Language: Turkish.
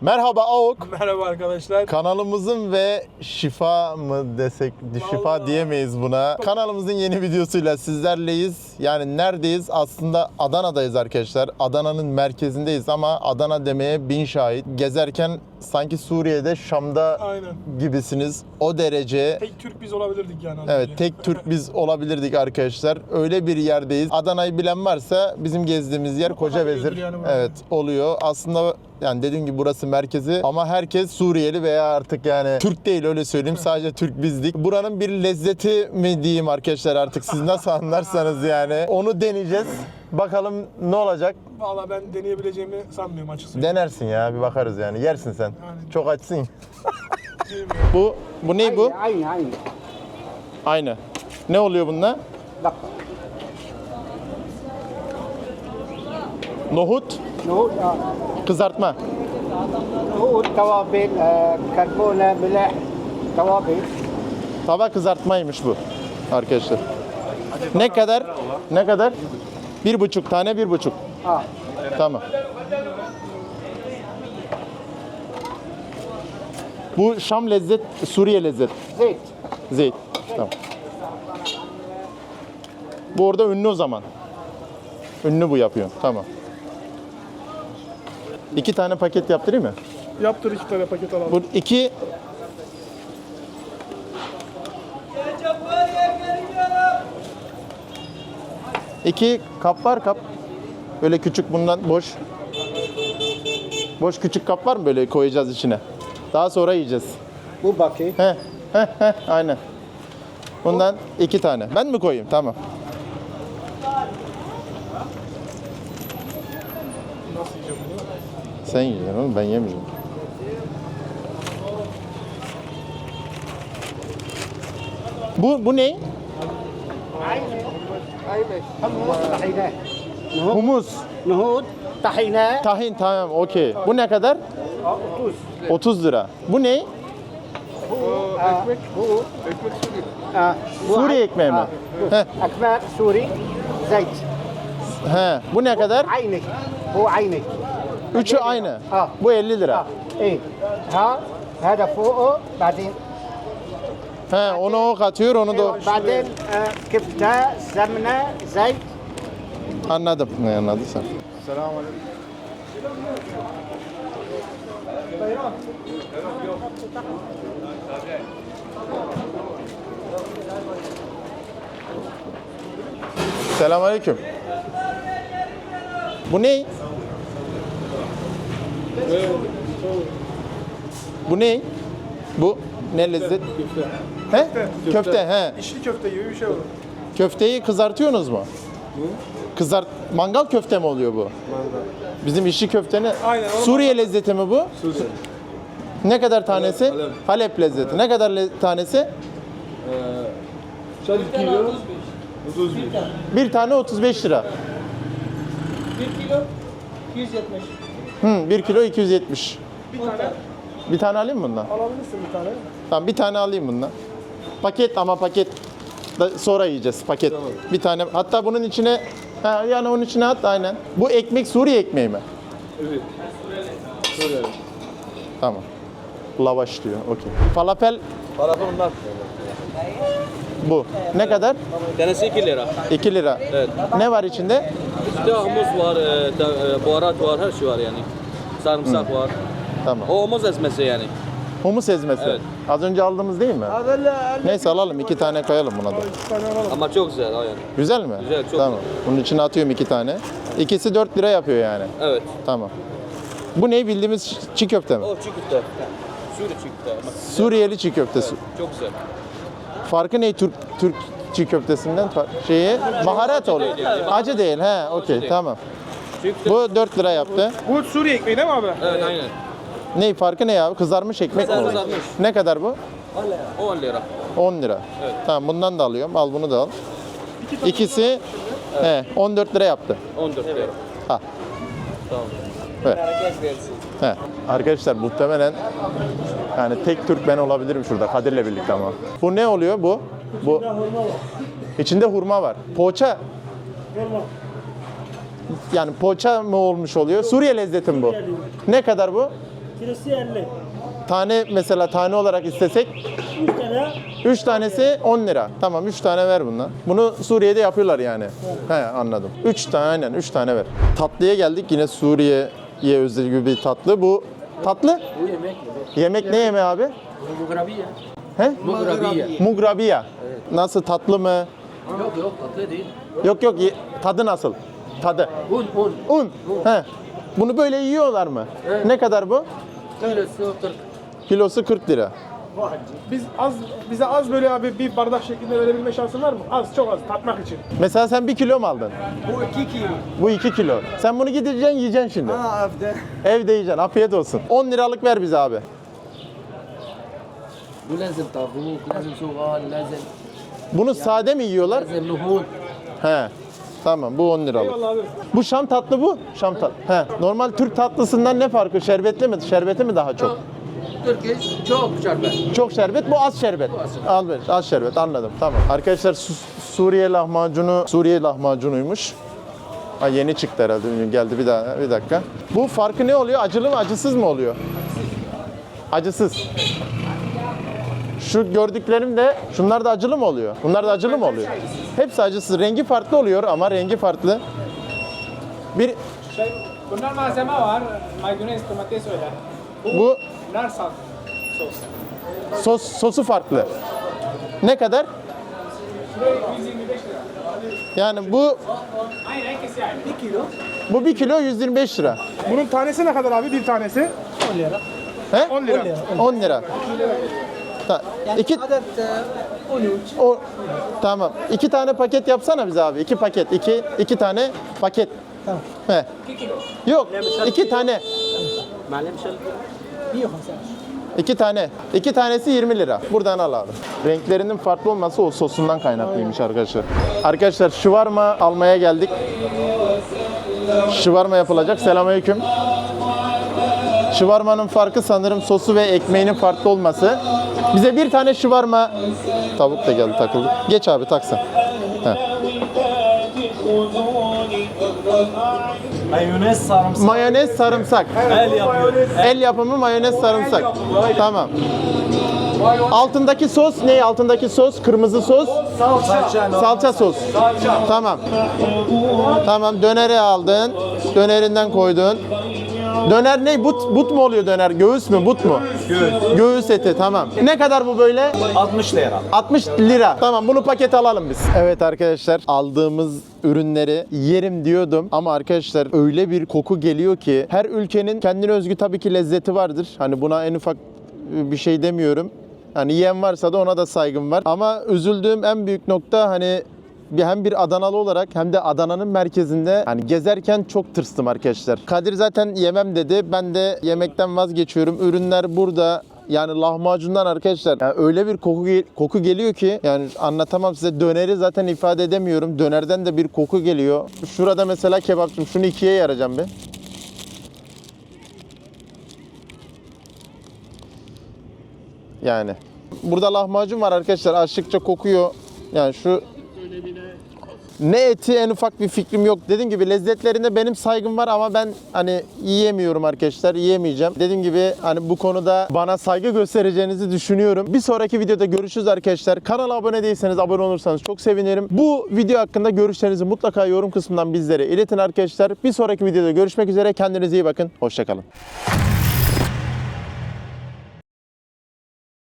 Merhaba AOK. Merhaba arkadaşlar. Kanalımızın ve şifa mı desek, şifa Vallahi. diyemeyiz buna. Kanalımızın yeni videosuyla sizlerleyiz. Yani neredeyiz? Aslında Adana'dayız arkadaşlar. Adana'nın merkezindeyiz ama Adana demeye bin şahit. Gezerken sanki Suriye'de, Şam'da Aynen. gibisiniz. O derece Tek Türk biz olabilirdik yani. Evet tek Türk biz olabilirdik arkadaşlar. Öyle bir yerdeyiz. Adana'yı bilen varsa bizim gezdiğimiz yer Koca Vezir. yani evet oluyor. Aslında yani dediğim gibi burası merkezi ama herkes Suriyeli veya artık yani Türk değil öyle söyleyeyim. Sadece Türk bizdik. Buranın bir lezzeti mi diyeyim arkadaşlar artık siz nasıl anlarsanız yani. Onu deneyeceğiz. Bakalım ne olacak? Valla ben deneyebileceğimi sanmıyorum açıkçası. Denersin ya bir bakarız yani. Yersin sen. Yani. Çok açsın. bu bu ne bu? Aynı aynı. Aynı. Ne oluyor bununla? Bak. Nohut. Nohut. Kızartma. Nohut, tavabil, e, karbona, mileh, tavabil. Tava kızartmaymış bu arkadaşlar. Ne kadar? Ne kadar? Bir buçuk tane bir buçuk. Ha. Tamam. Bu Şam lezzet, Suriye lezzet. Zeyt. Zeyt. Tamam. Bu orada ünlü o zaman. Ünlü bu yapıyor. Tamam. İki tane paket yaptırayım mı? Yaptır iki tane paket alalım. Bu iki İki kap var kap. Böyle küçük bundan boş. Boş küçük kap var mı böyle koyacağız içine? Daha sonra yiyeceğiz. Bu bakayım. He, he, he, aynen. Bundan iki tane. Ben mi koyayım? Tamam. Sen yiyeceksin oğlum ben yemeyeceğim. Bu, bu ne? Aynı. Humus tahine. Humus. Nohut tahine. Tahin tamam okey. Bu ne kadar? 30. 30 lira. Bu ne? Bu ekmek. Bu ekmek Suri. Suri ekmeği mi? Ekmek Suri. Zeyt. He. Bu ne kadar? Aynı. Bu aynı. Üçü aynı. Bu 50 lira. İyi. Ha. Hada fuğu. Badin He, onu o katıyor, onu da... Badel, küfte, semne, zeyt. Anladım, ne anladın sen? Selamun aleyküm. Selamun aleyküm. Bu ne? Bu ne? Bu ne lezzet? He? Köfte. he. İşli köfte gibi bir şey olur. Köfteyi kızartıyorsunuz mu? Kızart mangal köfte mi oluyor bu? Bizim işçi köfteni Aynen, onu Suriye lezzeti mi bu? Ne kadar tanesi? Halep, lezzeti. Ne kadar le- tanesi? Kaç kilo? Bir tane 35 lira. 1 kilo 270. Hı, 1 kilo 270. Bir tane Bir tane alayım mı bundan? alabilirsin bir tane. Tamam bir tane alayım bundan. Paket ama paket da sonra yiyeceğiz paket. Bir tane hatta bunun içine ha, yani onun içine at aynen. Bu ekmek Suriye ekmeği mi? Evet. Şöyle. Tamam. Lavaş diyor. Okey. Falafel Tarafı bunlar. bu. Ne kadar? Tanesi 2 lira. 2 lira. Evet. Ne var içinde? İşte humus var, e, ta- e, baharat var, her şey var yani. Sarımsak var. Tamam. O humus ezmesi yani. Humus ezmesi. Evet. Az önce aldığımız değil mi? Neyse alalım. iki tane koyalım buna da. İki tane alalım. Ama çok güzel yani. Güzel mi? Güzel, çok Tamam. Bunun içine atıyorum iki tane. İkisi 4 lira yapıyor yani. Evet. Tamam. Bu ne bildiğimiz çiğ köfte mi? O çiğ köfte. Suri çiğ köfte. Ama Suriyeli çiğ köftesi. Çok güzel. Farkı ne Türk Türk çiğ köftesinden? Fa- Şeyi baharat oluyor. değil yani. Acı değil. He, okey. Tamam. Çiğ köfte. Bu 4 lira yaptı. Bu Suriye ekmeği değil mi abi? Evet aynen. Ne farkı ne ya? Kızarmış ekmek mi? Kızarmış. Ne kadar bu? 10 lira. 10 lira. Evet. Tamam bundan da alıyorum. Al bunu da al. İkisi he, 14 lira yaptı. 14 lira. Ha. Tamam. Evet. He. Arkadaşlar muhtemelen yani tek Türk ben olabilirim şurada Kadir'le birlikte ama. Bu ne oluyor bu? Bu İçinde hurma var. Poğaça. Yani poğaça mı olmuş oluyor? Suriye lezzeti mi bu? Ne kadar bu? Kilosu 50. Tane mesela tane olarak istesek 3 tane 3 tanesi 10 lira. Tamam 3 tane ver bundan. Bunu Suriye'de yapıyorlar yani. He anladım. 3 tane aynen 3 tane ver. Tatlıya geldik yine Suriye'ye özgü bir tatlı. Bu tatlı? Bu yemek yemek. Yemek ne yemeği abi? Mugrabiye. He? Mugrabiye. Mugrabiya. Nasıl tatlı mı? Yok yok tatlı değil. Yok yok tadı nasıl? Tadı. Un un. Un. He. Bunu böyle yiyorlar mı? Ne kadar bu? Kilosu 40. Kilosu 40 lira. Biz az bize az böyle abi bir bardak şeklinde verebilme şansın var mı? Az çok az tatmak için. Mesela sen 1 kilo mu aldın? Bu 2 kilo. Bu 2 kilo. Sen bunu gideceksin yiyeceksin şimdi. Ha evde. Evde yiyeceksin. Afiyet olsun. 10 liralık ver bize abi. Bu lazım tavuk, lazım soğan, lazım Bunu sade mi yiyorlar? lazım nohut. He. Tamam bu 10 liralık. Eyvallah abi. Bu Şam tatlı bu. Şam tatlı. He. Normal Türk tatlısından ne farkı? Şerbetli mi? Şerbeti mi daha çok? Türkiye çok şerbet. Çok şerbet, bu az şerbet. Al ver, az şerbet anladım. Tamam. Arkadaşlar Su- Suriye lahmacunu, Suriye lahmacunuymuş. Ha yeni çıktı herhalde. bilmiyorum. Geldi bir daha bir dakika. Bu farkı ne oluyor? Acılı mı, acısız mı oluyor? Acısız. Şu gördüklerim de şunlar da acılı mı oluyor? Bunlar da acılı mı oluyor? Hepsi acısız. Rengi farklı oluyor ama rengi farklı. Bir Şey, bunlar malzeme var. Mayonez, domates öyle. bu Nar sal. Sos. sos sosu farklı. Ne kadar? Şuraya 125 lira. Yani bu Aynı herkes yani. 1 kilo. bu 1 kilo 125 lira. Bunun tanesi ne kadar abi? Bir tanesi? 10 lira. He? 10 lira. 10 lira. Ta, iki, Adet e, 13. o, tamam. İki tane paket yapsana bize abi. İki paket. iki, iki tane paket. Tamam. He. Yok. iki tane. İki tane. İki tanesi 20 lira. Buradan al abi. Renklerinin farklı olması o sosundan kaynaklıymış arkadaşlar. Arkadaşlar şıvarma almaya geldik. Şıvarma yapılacak. Selamünaleyküm. Şıvarmanın farkı sanırım sosu ve ekmeğinin farklı olması. Bize bir tane şıvarma... Tavuk da geldi takıldı. Geç abi taksın. Heh. Mayonez sarımsak Mayonez sarımsak. el yapıyor. El yapımı mayonez sarımsak. Tamam. Altındaki sos ne? Altındaki sos kırmızı sos. Salça. Salça sos. Tamam. Tamam döneri aldın. Dönerinden koydun. Döner ne? But, but mu oluyor döner? Göğüs mü? But mu? Göğüs. Göğüs eti tamam. Ne kadar bu böyle? 60 lira. 60 lira. Tamam bunu paket alalım biz. Evet arkadaşlar aldığımız ürünleri yerim diyordum ama arkadaşlar öyle bir koku geliyor ki her ülkenin kendine özgü tabii ki lezzeti vardır. Hani buna en ufak bir şey demiyorum. Hani yiyen varsa da ona da saygım var. Ama üzüldüğüm en büyük nokta hani bir hem bir Adanalı olarak hem de Adana'nın merkezinde hani gezerken çok tırstım arkadaşlar. Kadir zaten yemem dedi. Ben de yemekten vazgeçiyorum. Ürünler burada. Yani lahmacundan arkadaşlar yani öyle bir koku ge- koku geliyor ki yani anlatamam size döneri zaten ifade edemiyorum. Dönerden de bir koku geliyor. Şurada mesela kebapçım şunu ikiye yaracağım bir. Yani burada lahmacun var arkadaşlar açlıkça kokuyor. Yani şu ne eti en ufak bir fikrim yok. Dediğim gibi lezzetlerinde benim saygım var ama ben hani yiyemiyorum arkadaşlar. Yiyemeyeceğim. Dediğim gibi hani bu konuda bana saygı göstereceğinizi düşünüyorum. Bir sonraki videoda görüşürüz arkadaşlar. Kanala abone değilseniz abone olursanız çok sevinirim. Bu video hakkında görüşlerinizi mutlaka yorum kısmından bizlere iletin arkadaşlar. Bir sonraki videoda görüşmek üzere. Kendinize iyi bakın. Hoşçakalın.